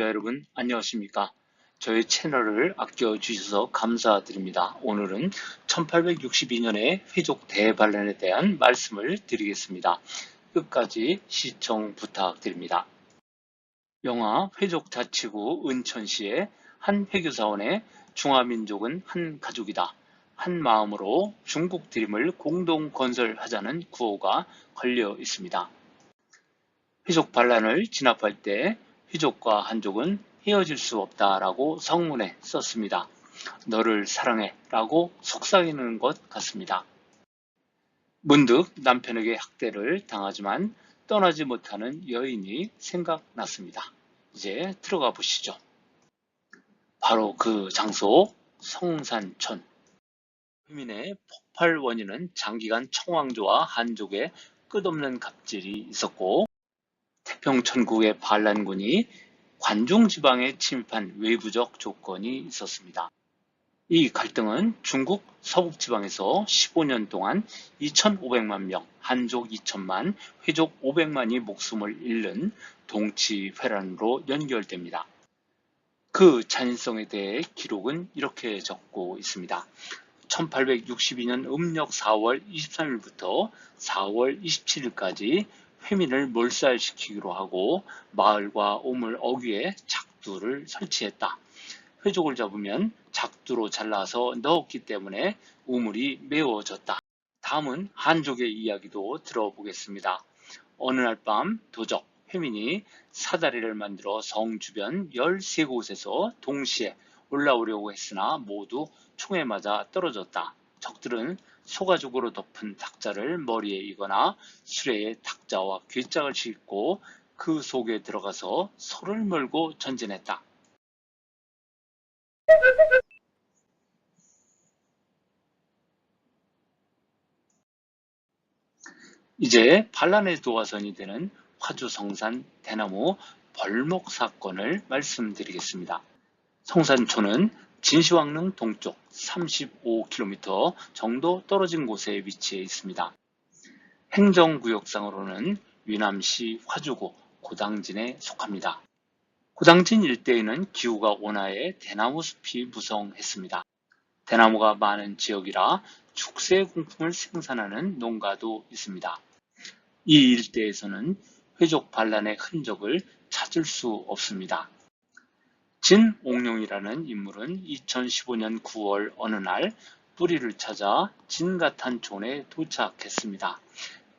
시청자 여러분 안녕하십니까? 저희 채널을 아껴주셔서 감사드립니다. 오늘은 1862년의 회족 대반란에 대한 말씀을 드리겠습니다. 끝까지 시청 부탁드립니다. 영화 회족 자치구 은천시의 한 회교사원의 중화민족은 한 가족이다. 한 마음으로 중국 드림을 공동 건설하자는 구호가 걸려 있습니다. 휘족 반란을 진압할 때 휘족과 한족은 헤어질 수 없다라고 성문에 썼습니다. 너를 사랑해 라고 속삭이는 것 같습니다. 문득 남편에게 학대를 당하지만 떠나지 못하는 여인이 생각났습니다. 이제 들어가 보시죠. 바로 그 장소 성산촌. 휘민의 폭발 원인은 장기간 청왕조와 한족의 끝없는 갑질이 있었고 태 평천국의 반란군이 관중 지방에 침입한 외부적 조건이 있었습니다. 이 갈등은 중국 서북 지방에서 15년 동안 2,500만 명, 한족 2천만, 회족 500만이 목숨을 잃는 동치회란으로 연결됩니다. 그 잔인성에 대해 기록은 이렇게 적고 있습니다. 1862년 음력 4월 23일부터 4월 27일까지 회민을 몰살시키기로 하고 마을과 오물 어귀에 작두를 설치했다. 회족을 잡으면 작두로 잘라서 넣었기 때문에 우물이 메워졌다. 다음은 한족의 이야기도 들어보겠습니다. 어느 날 밤 도적 회민이 사다리를 만들어 성 주변 13곳에서 동시에 올라오려고 했으나 모두 총에 맞아 떨어졌다. 적들은 소가죽으로 덮은 탁자를 머리에 이거나 수레에 탁자와 괴짝을 싣고 그 속에 들어가서 소를 몰고 전진했다. 이제 반란의 도화선이 되는 화주 성산 대나무 벌목 사건을 말씀드리겠습니다. 성산초는 진시황릉 동쪽 35km 정도 떨어진 곳에 위치해 있습니다. 행정구역상으로는 위남시 화주구 고당진에 속합니다. 고당진 일대에는 기후가 온화해 대나무 숲이 무성했습니다. 대나무가 많은 지역이라 축세 공품을 생산하는 농가도 있습니다. 이 일대에서는 회족 반란의 흔적을 찾을 수 없습니다. 진옥룡이라는 인물은 2015년 9월 어느 날 뿌리를 찾아 진가탄촌에 도착했습니다.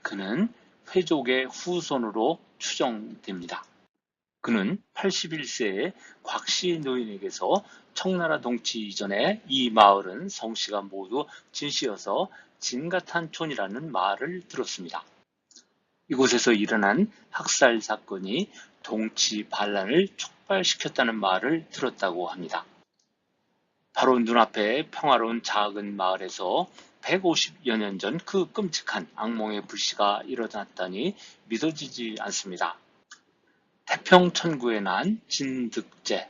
그는 회족의 후손으로 추정됩니다. 그는 81세의 곽씨 노인에게서 청나라 동치 이전에 이 마을은 성씨가 모두 진씨여서 진가탄촌이라는 말을 들었습니다. 이곳에서 일어난 학살 사건이 동치 반란을 촉발시켰다는 말을 들었다고 합니다. 바로 눈앞에 평화로운 작은 마을에서 150여 년 전 그 끔찍한 악몽의 불씨가 일어났다니 믿어지지 않습니다. 태평천구에 난 진득제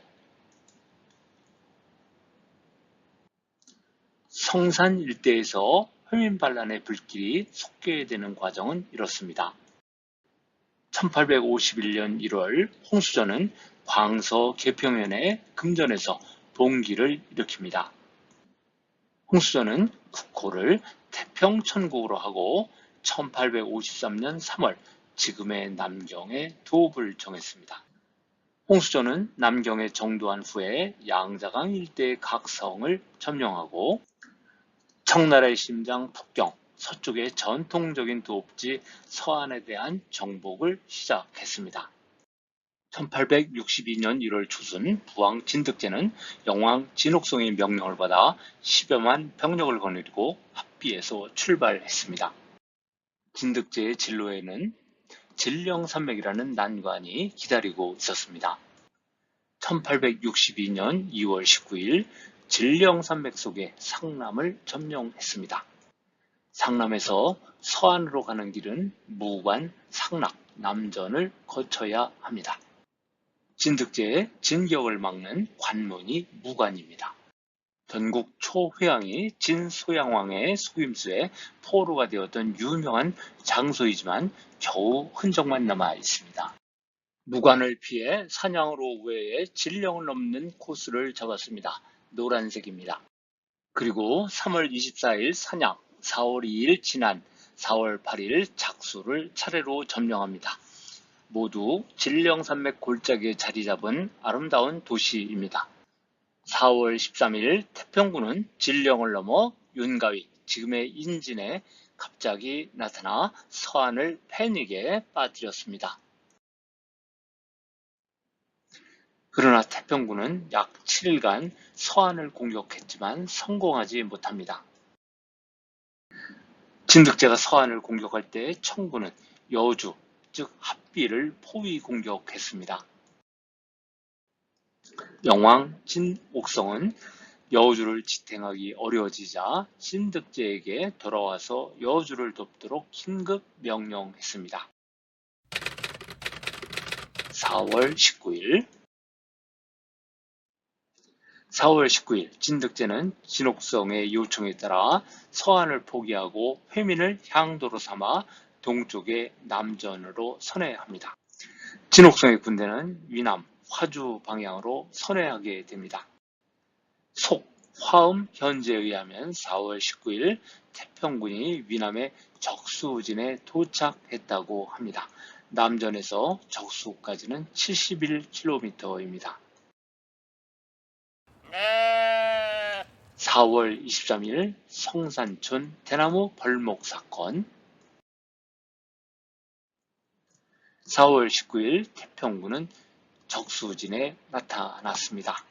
성산 일대에서 회민반란의 불길이 속게 되는 과정은 이렇습니다. 1851년 1월 홍수전은 광서 개평연의 금전에서 봉기를 일으킵니다. 홍수전은 국호를 태평천국으로 하고 1853년 3월 지금의 남경에 도읍을 정했습니다. 홍수전은 남경에 정도한 후에 양자강 일대의 각 성을 점령하고 청나라의 심장 북경, 서쪽의 전통적인 도읍지 서안에 대한 정복을 시작했습니다. 1862년 1월 초순 부왕 진득제는 영왕 진옥성의 명령을 받아 10여만 병력을 거느리고 합비에서 출발했습니다. 진득제의 진로에는 진령산맥이라는 난관이 기다리고 있었습니다. 1862년 2월 19일 진령산맥 속에 상남을 점령했습니다. 상남에서 서안으로 가는 길은 무관, 상락, 남전을 거쳐야 합니다. 진득제의 진격을 막는 관문이 무관입니다. 전국 초회왕이 진소양왕의 속임수에 포로가 되었던 유명한 장소이지만 겨우 흔적만 남아 있습니다. 무관을 피해 산양으로 외에 진령을 넘는 코스를 잡았습니다. 노란색입니다. 그리고 3월 24일 산양, 4월 2일 진안, 4월 8일 작수를 차례로 점령합니다. 모두 진령산맥 골짜기에 자리 잡은 아름다운 도시입니다. 4월 13일 태평군은 진령을 넘어 윤가위, 지금의 인진에 갑자기 나타나 서안을 패닉에 빠뜨렸습니다. 그러나 태평군은 약 7일간 서안을 공격했지만 성공하지 못합니다. 진득제가 서안을 공격할 때 청군은 여주, 즉 합비를 포위 공격했습니다. 영왕 진옥성은 여주를 지탱하기 어려워지자 진득제에게 돌아와서 여주를 돕도록 긴급 명령했습니다. 4월 19일 4월 19일 진득제는 진옥성의 요청에 따라 서안을 포기하고 회민을 향도로 삼아 동쪽의 남전으로 선회합니다. 진옥성의 군대는 위남, 화주 방향으로 선회하게 됩니다. 속, 화음 현재에 의하면 4월 19일 태평군이 위남의 적수진에 도착했다고 합니다. 남전에서 적수까지는 71km입니다. 4월 23일 성산촌 대나무 벌목 사건 4월 19일 태평군은 적수진에 나타났습니다.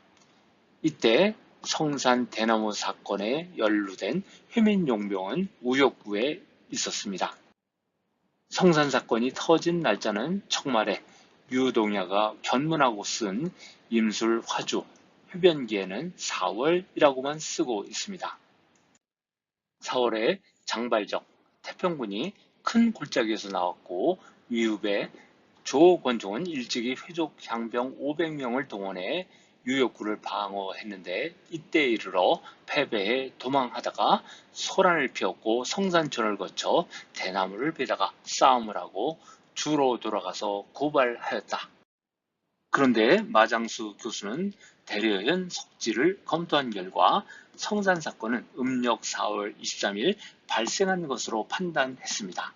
이때 성산 대나무 사건에 연루된 회민용병은 우욕구에 있었습니다. 성산 사건이 터진 날짜는 청말에 유동야가 견문하고 쓴 임술 화주 흡연기에는 4월이라고만 쓰고 있습니다. 4월에 장발적 태평군이 큰 골짜기에서 나왔고 위읍에 조권종은 일찍이 회족 향병 500명을 동원해 유역구를 방어했는데 이때 이르러 패배해 도망하다가 소란을 피웠고 성산천을 거쳐 대나무를 베다가 싸움을 하고 주로 돌아가서 고발하였다. 그런데 마장수 교수는 대려현 석지를 검토한 결과 성산 사건은 음력 4월 23일 발생한 것으로 판단했습니다.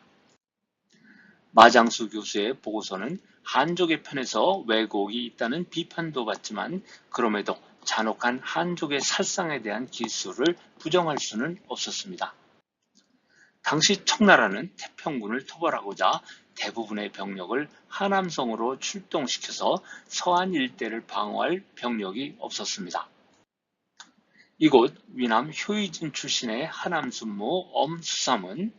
마장수 교수의 보고서는 한족의 편에서 왜곡이 있다는 비판도 받지만 그럼에도 잔혹한 한족의 살상에 대한 기술을 부정할 수는 없었습니다. 당시 청나라는 태평군을 토벌하고자 대부분의 병력을 하남성으로 출동시켜서 서안 일대를 방어할 병력이 없었습니다. 이곳 위남 효이진 출신의 하남순무 엄수삼은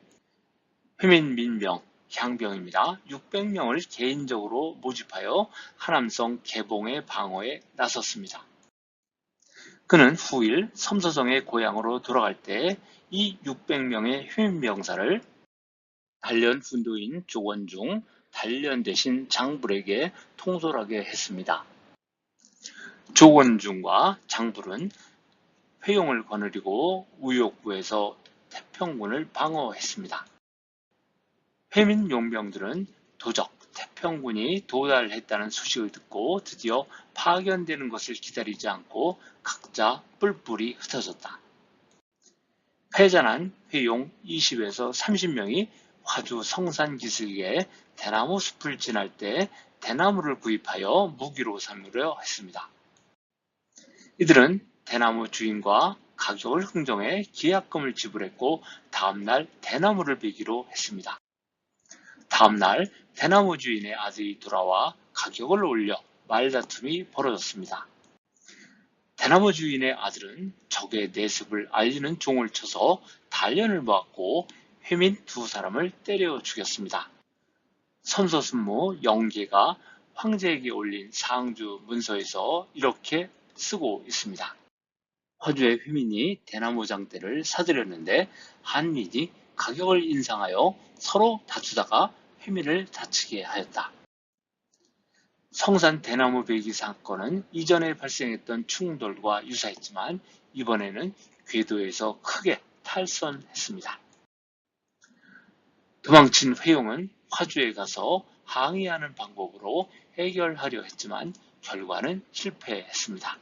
회민민병, 향병입니다. 600명을 개인적으로 모집하여 하남성 개봉의 방어에 나섰습니다. 그는 후일 섬서성의 고향으로 돌아갈 때 이 600명의 회민병사를 단련 훈도인 조원중, 단련 대신 장불에게 통솔하게 했습니다. 조원중과 장불은 회용을 거느리고 우욕구에서 태평군을 방어했습니다. 회민 용병들은 도적, 태평군이 도달했다는 소식을 듣고 드디어 파견되는 것을 기다리지 않고 각자 뿔뿔이 흩어졌다. 패잔한 회용 20에서 30명이 화주 성산 기슭에 대나무 숲을 지날 때 대나무를 구입하여 무기로 삼으려 했습니다. 이들은 대나무 주인과 가격을 흥정해 계약금을 지불했고 다음날 대나무를 베기로 했습니다. 다음날 대나무 주인의 아들이 돌아와 가격을 올려 말다툼이 벌어졌습니다. 대나무 주인의 아들은 적의 내습을 알리는 종을 쳐서 단련을 모았고 회민 두 사람을 때려 죽였습니다. 선서순무 영계가 황제에게 올린 상주 문서에서 이렇게 쓰고 있습니다. 화주의 회민이 대나무 장대를 사들였는데 한민이 가격을 인상하여 서로 다투다가 회민을 다치게 하였다. 성산 대나무 배기 사건은 이전에 발생했던 충돌과 유사했지만 이번에는 궤도에서 크게 탈선했습니다. 도망친 회용은 화주에 가서 항의하는 방법으로 해결하려 했지만 결과는 실패했습니다.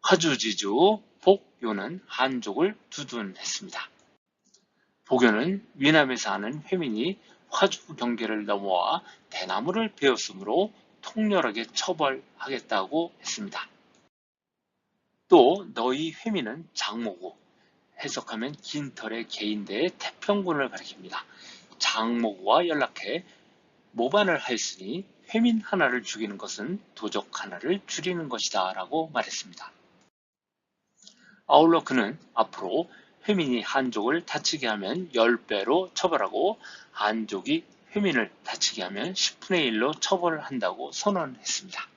화주지주 복요는 한족을 두둔했습니다. 복요는 위남에 사는 회민이 화주 경계를 넘어와 대나무를 베었으므로 통렬하게 처벌하겠다고 했습니다. 또 너희 회민은 장모고 해석하면 긴 털의 개인대의 태평군을 가리킵니다. 장모구와 연락해 모반을 하였으니 회민 하나를 죽이는 것은 도적 하나를 줄이는 것이다 라고 말했습니다. 아울러 그는 앞으로 회민이 한족을 다치게 하면 10배로 처벌하고 한족이 회민을 다치게 하면 10분의 1로 처벌을 한다고 선언했습니다.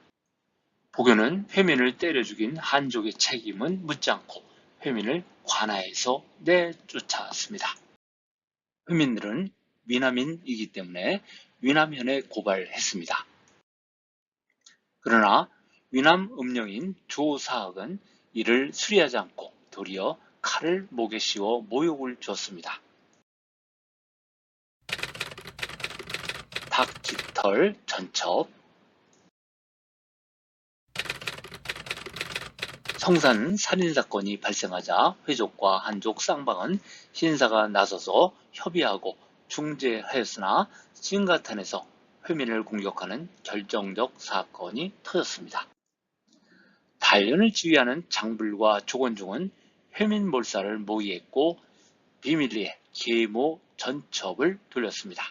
보교는 회민을 때려 죽인 한족의 책임은 묻지 않고 회민을 관하에서 내쫓았습니다. 회민들은 위남인이기 때문에 위남현에 고발했습니다. 그러나 위남 음령인 조사학은 이를 수리하지 않고 도리어 칼을 목에 씌워 모욕을 줬습니다. 닭깃털 전첩 성산 살인사건이 발생하자 회족과 한족 쌍방은 신사가 나서서 협의하고 중재하였으나 싱가탄에서 회민을 공격하는 결정적 사건이 터졌습니다. 단련을 지휘하는 장불과 조건중은 회민 몰사를 모의했고 비밀리에 계모 전첩을 돌렸습니다.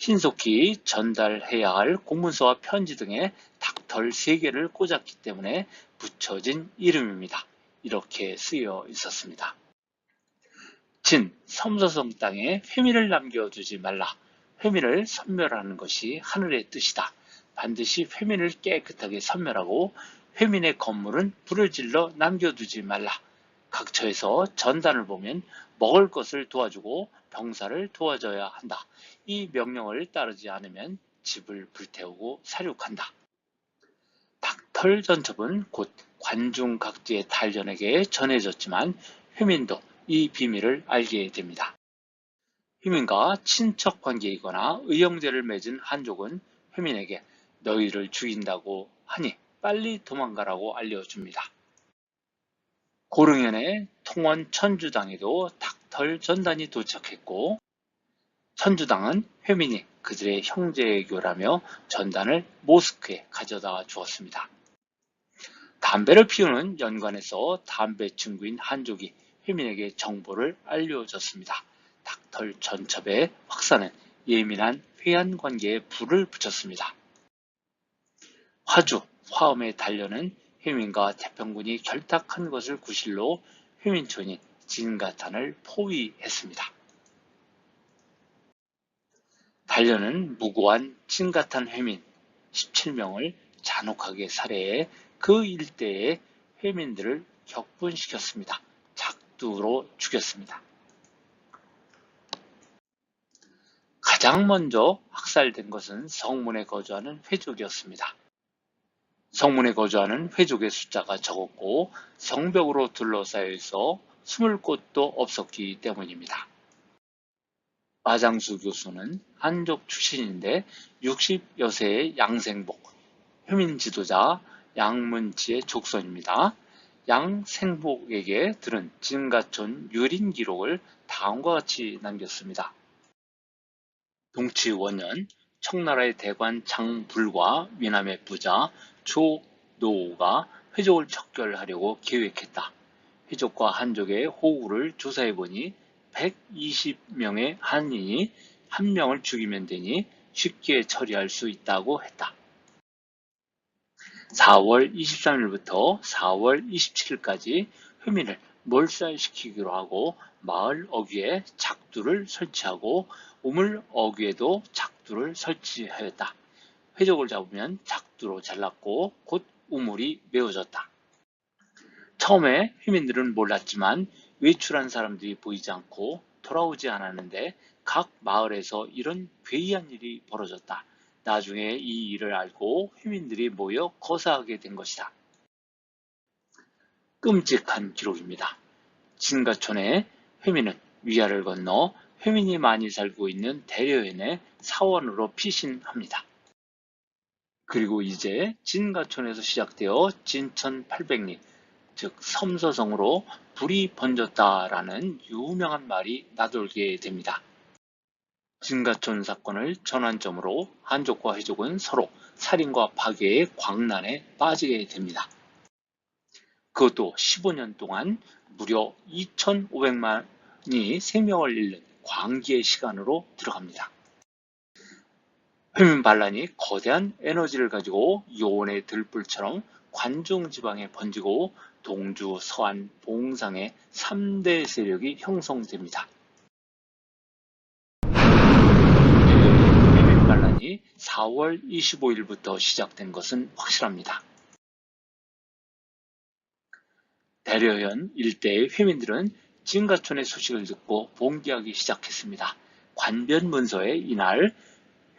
신속히 전달해야 할 공문서와 편지 등에 닭털 3개를 꽂았기 때문에 붙여진 이름입니다. 이렇게 쓰여 있었습니다. 진, 섬서성 땅에 회민을 남겨두지 말라. 회민을 선멸하는 것이 하늘의 뜻이다. 반드시 회민을 깨끗하게 선멸하고 회민의 건물은 불을 질러 남겨두지 말라. 각처에서 전단을 보면 먹을 것을 도와주고 병사를 도와줘야 한다. 이 명령을 따르지 않으면 집을 불태우고 사륙한다. 닭털 전첩은 곧 관중 각지의 탈전에게 전해졌지만 회민도 이 비밀을 알게 됩니다. 회민과 친척 관계이거나 의형제를 맺은 한족은 회민에게 너희를 죽인다고 하니 빨리 도망가라고 알려줍니다. 고릉현의 통원 천주당에도 닭털 전단이 도착했고 천주당은 회민이 그들의 형제교라며 전단을 모스크에 가져다 주었습니다. 담배를 피우는 연관에서 담배 친구인 한족이 회민에게 정보를 알려줬습니다. 닭털 전첩의 확산은 예민한 회한 관계에 불을 붙였습니다. 화주, 화엄의 단련은 회민과 태평군이 결탁한 것을 구실로 회민촌인 진가탄을 포위했습니다. 단련은 무고한 진가탄 회민 17명을 잔혹하게 살해해 그 일대의 회민들을 격분시켰습니다. 작두로 죽였습니다. 가장 먼저 학살된 것은 성문에 거주하는 회족이었습니다. 성문에 거주하는 회족의 숫자가 적었고 성벽으로 둘러싸여 있어 숨을 곳도 없었기 때문입니다. 마장수 교수는 한족 출신인데 60여 세의 양생복, 효민 지도자 양문치의 족손입니다. 양생복에게 들은 진가촌 유린 기록을 다음과 같이 남겼습니다. 동치 원년 청나라의 대관 장불과 위남의 부자 조노우가 회족을 척결하려고 계획했다. 회족과 한족의 호구를 조사해보니 120명의 한인이 한 명을 죽이면 되니 쉽게 처리할 수 있다고 했다. 4월 23일부터 4월 27일까지 회민을 몰살시키기로 하고 마을 어귀에 작두를 설치하고 우물 어귀에도 작두를 설치하였다. 회족을 잡으면 작두로 잘랐고 곧 우물이 메워졌다. 처음에 회민들은 몰랐지만 외출한 사람들이 보이지 않고 돌아오지 않았는데 각 마을에서 이런 괴이한 일이 벌어졌다. 나중에 이 일을 알고 회민들이 모여 거사하게 된 것이다. 끔찍한 기록입니다. 진가촌의 회민은 위아를 건너 회민이 많이 살고 있는 대려현의 사원으로 피신합니다. 그리고 이제 진가촌에서 시작되어 진천 800리, 즉 섬서성으로 불이 번졌다라는 유명한 말이 나돌게 됩니다. 진가촌 사건을 전환점으로 한족과 회족은 서로 살인과 파괴의 광란에 빠지게 됩니다. 그것도 15년 동안 무려 2,500만이 생명을 잃는 광기의 시간으로 들어갑니다. 회민 반란이 거대한 에너지를 가지고 요원의 들불처럼 관중 지방에 번지고 동주, 서안, 봉상의 3대 세력이 형성됩니다. 반란이 4월 25일부터 시작된 것은 확실합니다. 대려현 일대의 회민들은 진가촌의 소식을 듣고 봉기하기 시작했습니다. 관변 문서에 이날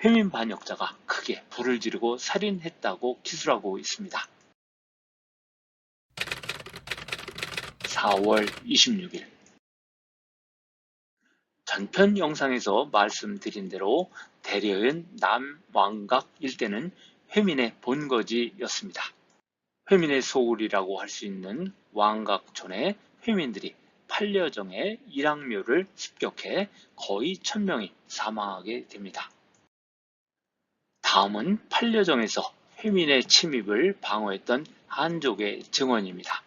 회민 반역자가 크게 불을 지르고 살인했다고 기술하고 있습니다. 4월 26일 전편 영상에서 말씀드린 대로 대려현 남왕각 일대는 회민의 본거지였습니다. 회민의 소굴이라고 할 수 있는 왕각촌의 회민들이 팔려정의 일학묘를 습격해 거의 천명이 사망하게 됩니다. 다음은 팔려정에서 회민의 침입을 방어했던 한족의 증언입니다.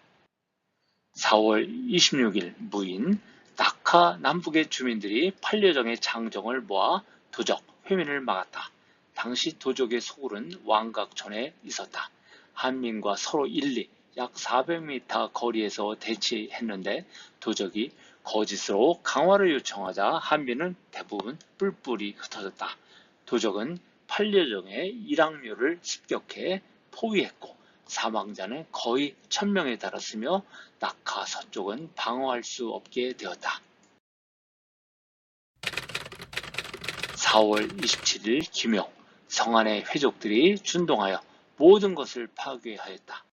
4월 26일 무인 낙하 남북의 주민들이 팔려정의 장정을 모아 도적 회민을 막았다. 당시 도적의 소굴은 왕각촌에 있었다. 한민과 서로 1, 2, 약 400m 거리에서 대치했는데 도적이 거짓으로 강화를 요청하자 한민은 대부분 뿔뿔이 흩어졌다. 도적은 팔려정의 일학묘를 습격해 포위했고 사망자는 거의 천명에 달았으며 낙하 서쪽은 방어할 수 없게 되었다. 4월 27일 김용, 성안의 회족들이 준동하여 모든 것을 파괴하였다.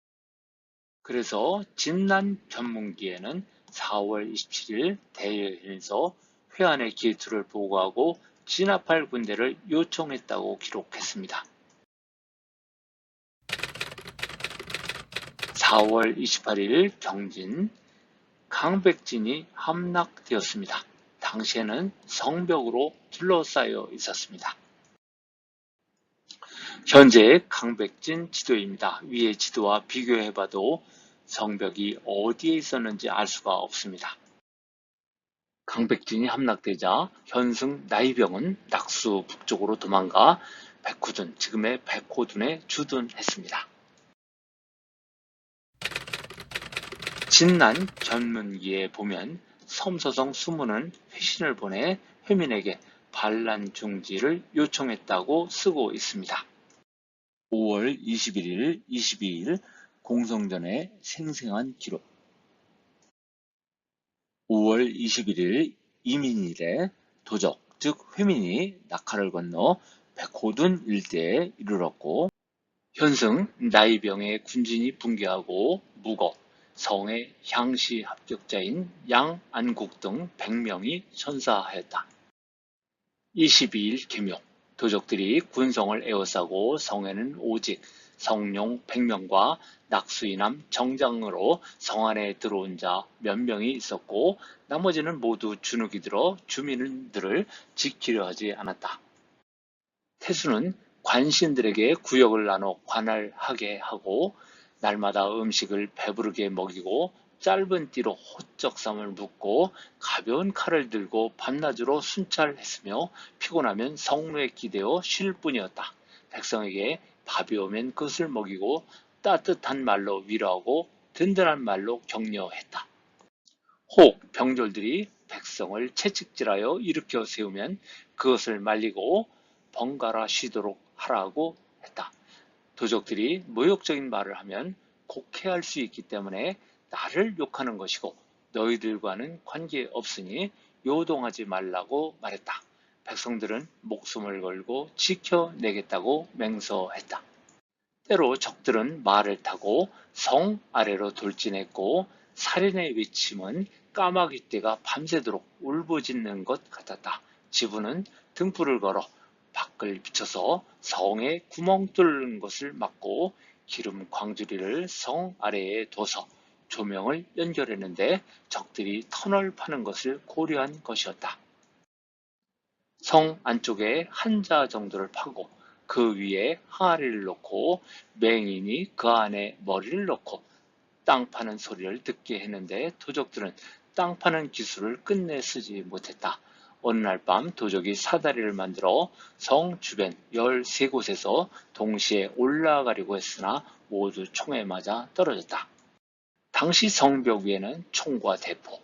그래서 진난 전문기에는 4월 27일 대여에서 회안의 기투를 보고하고 진압할 군대를 요청했다고 기록했습니다. 4월 28일 경진 강백진이 함락되었습니다. 당시에는 성벽으로 둘러싸여 있었습니다. 현재 강백진 지도입니다. 위의 지도와 비교해봐도 성벽이 어디에 있었는지 알 수가 없습니다. 강백진이 함락되자 현승 나이병은 낙수 북쪽으로 도망가 백호둔, 지금의 백호둔에 주둔했습니다. 진난 전문기에 보면 섬서성 수문은 회신을 보내 회민에게 반란 중지를 요청했다고 쓰고 있습니다. 5월 21일, 22일 공성전의 생생한 기록 5월 21일 이민일에 도적, 즉 회민이 낙하를 건너 백호둔 일대에 이르렀고 현승, 나이병의 군진이 붕괴하고 무거, 성의 향시 합격자인 양안국 등 100명이 전사하였다. 22일 개명, 도적들이 군성을 에워싸고 성에는 오직 성룡 100명과 낙수이남 정장으로 성 안에 들어온 자 몇 명이 있었고 나머지는 모두 주눅이 들어 주민들을 지키려 하지 않았다. 태수는 관신들에게 구역을 나눠 관할하게 하고 날마다 음식을 배부르게 먹이고 짧은 띠로 호적삼을 묶고 가벼운 칼을 들고 밤낮으로 순찰했으며 피곤하면 성루에 기대어 쉴 뿐이었다. 백성에게 밥이 오면 그것을 먹이고 따뜻한 말로 위로하고 든든한 말로 격려했다. 혹 병졸들이 백성을 채찍질하여 일으켜 세우면 그것을 말리고 번갈아 쉬도록 하라고 했다. 도적들이 모욕적인 말을 하면 곡해할 수 있기 때문에 나를 욕하는 것이고 너희들과는 관계없으니 요동하지 말라고 말했다. 백성들은 목숨을 걸고 지켜내겠다고 맹서했다. 때로 적들은 말을 타고 성 아래로 돌진했고 살인의 외침은 까마귀 떼가 밤새도록 울부짖는 것 같았다. 지부는 등불을 걸어 밖을 비춰서 성에 구멍 뚫는 것을 막고 기름 광주리를 성 아래에 둬서 조명을 연결했는데 적들이 터널 파는 것을 고려한 것이었다. 성 안쪽에 한자 정도를 파고 그 위에 항아리를 놓고 맹인이 그 안에 머리를 넣고 땅 파는 소리를 듣게 했는데 도적들은 땅 파는 기술을 끝내 쓰지 못했다. 어느 날 밤 도적이 사다리를 만들어 성 주변 13곳에서 동시에 올라가려고 했으나 모두 총에 맞아 떨어졌다. 당시 성벽 위에는 총과 대포,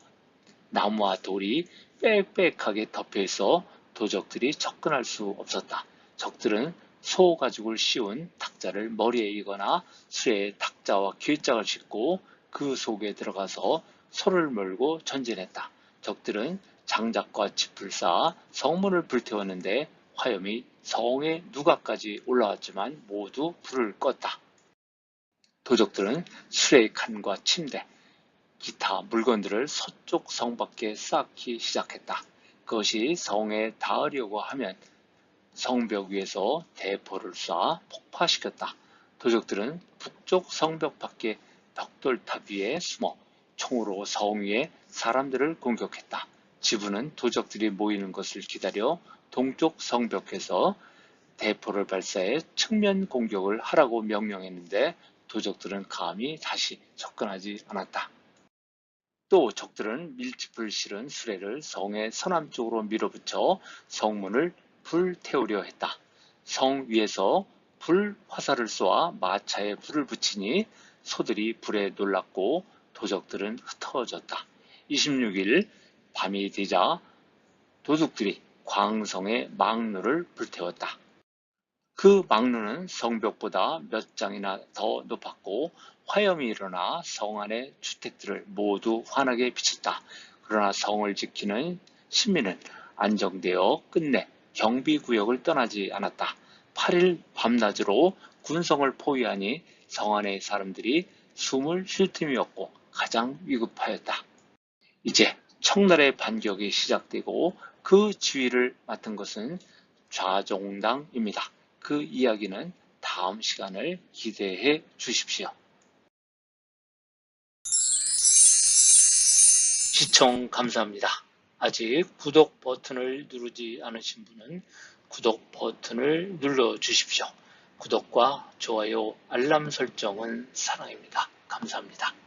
나무와 돌이 빽빽하게 덮여 있어 도적들이 접근할 수 없었다. 적들은 소 가죽을 씌운 탁자를 머리에 이거나 수레에 탁자와 길짝을 싣고 그 속에 들어가서 소를 몰고 전진했다. 적들은 장작과 짚을 쌓아 성문을 불태웠는데 화염이 성의 누가까지 올라왔지만 모두 불을 껐다. 도적들은 수레의 칸과 침대, 기타 물건들을 서쪽 성 밖에 쌓기 시작했다. 그것이 성에 닿으려고 하면 성벽 위에서 대포를 쏴 폭파시켰다. 도적들은 북쪽 성벽 밖에 벽돌탑 위에 숨어 총으로 성 위에 사람들을 공격했다. 지부는 도적들이 모이는 것을 기다려 동쪽 성벽에서 대포를 발사해 측면 공격을 하라고 명령했는데 도적들은 감히 다시 접근하지 않았다. 또 적들은 밀짚을 실은 수레를 성의 서남 쪽으로 밀어붙여 성문을 불태우려 했다. 성 위에서 불 화살을 쏘아 마차에 불을 붙이니 소들이 불에 놀랐고 도적들은 흩어졌다. 26일 밤이 되자 도둑들이 광성의 망루를 불태웠다. 그 망루는 성벽보다 몇 장이나 더 높았고 화염이 일어나 성 안의 주택들을 모두 환하게 비쳤다. 그러나 성을 지키는 시민은 안정되어 끝내 경비구역을 떠나지 않았다. 8일 밤낮으로 군성을 포위하니 성 안의 사람들이 숨을 쉴 틈이 없고 가장 위급하였다. 이제 청날의 반격이 시작되고 그 지휘를 맡은 것은 좌종당입니다. 그 이야기는 다음 시간을 기대해 주십시오. 시청 감사합니다. 아직 구독 버튼을 누르지 않으신 분은 구독 버튼을 눌러 주십시오. 구독과 좋아요, 알람 설정은 사랑입니다. 감사합니다.